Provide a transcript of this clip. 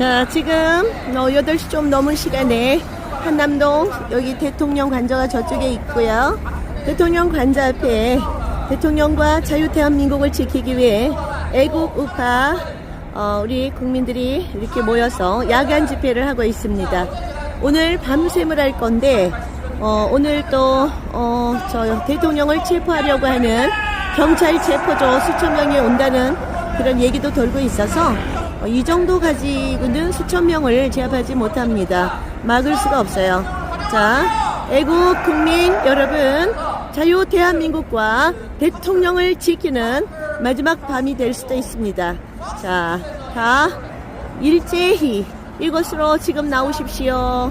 자, 지금 어, 8시 좀 넘은 시간에 한남동 여기 대통령 관저가 저쪽에 있고요. 대통령 관저 앞에 대통령과 자유대한민국을 지키기 위해 애국 우파 어, 우리 국민들이 이렇게 모여서 야간 집회를 하고 있습니다. 오늘 밤샘을 할 건데 어, 오늘 또 어, 저 대통령을 체포하려고 하는 경찰 체포조 수천 명이 온다는 그런 얘기도 돌고 있어서 어, 이 정도 가지고는 수천 명을 제압하지 못합니다. 막을 수가 없어요. 자, 애국 국민 여러분, 자유 대한민국과 대통령을 지키는 마지막 밤이 될 수도 있습니다. 자, 다 일제히 이곳으로 지금 나오십시오.